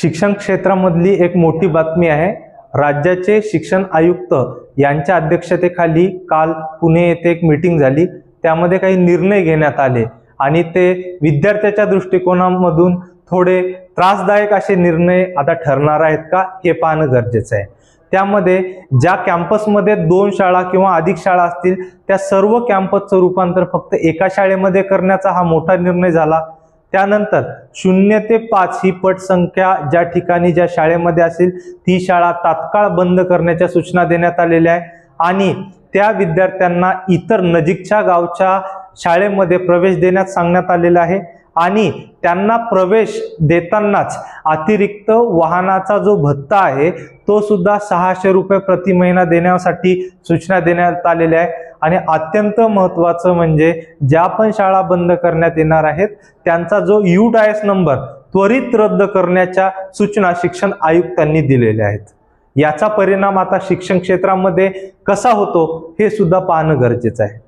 शिक्षण क्षेत्रामधली एक मोठी बातमी आहे. राज्याचे शिक्षण आयुक्त यांच्या अध्यक्षतेखाली काल पुणे येथे एक मीटिंग झाली. त्यामध्ये काही निर्णय घेण्यात आले आणि ते विद्यार्थ्याच्या दृष्टिकोनामधून थोडे त्रासदायक असे निर्णय आता ठरणार आहेत का हे पाहणं गरजेचं आहे. त्यामध्ये ज्या कॅम्पसमध्ये दोन शाळा किंवा अधिक शाळा असतील त्या सर्व कॅम्पसचं रूपांतर फक्त एका शाळेमध्ये करण्याचा हा मोठा निर्णय झाला. त्यानंतर शून्य ते पाच ही पटसंख्या ज्या ठिकाणी ज्या शाळेमध्ये असेल ती शाळा तात्काळ बंद करण्याच्या सूचना देण्यात आलेल्या आहे आणि त्या विद्यार्थ्यांना इतर नजीकच्या गावच्या शाळेमध्ये प्रवेश देण्यास सांगण्यात आलेला आहे. आणि त्यांना प्रवेश देतानाच अतिरिक्त वाहनाचा जो भत्ता आहे तो सुद्धा सहाशे रुपये प्रति महिना देण्यासाठी सूचना देण्यात आलेल्या आहे आणि अत्यंत महत्त्वाचं म्हणजे ज्या पण शाळा बंद करण्यात येणार आहेत त्यांचा जो यू डायस नंबर त्वरित रद्द करण्याच्या सूचना शिक्षण आयुक्तांनी दिलेल्या आहेत. याचा परिणाम आता शिक्षण क्षेत्रामध्ये कसा होतो हे सुद्धा पाहणं गरजेचं आहे.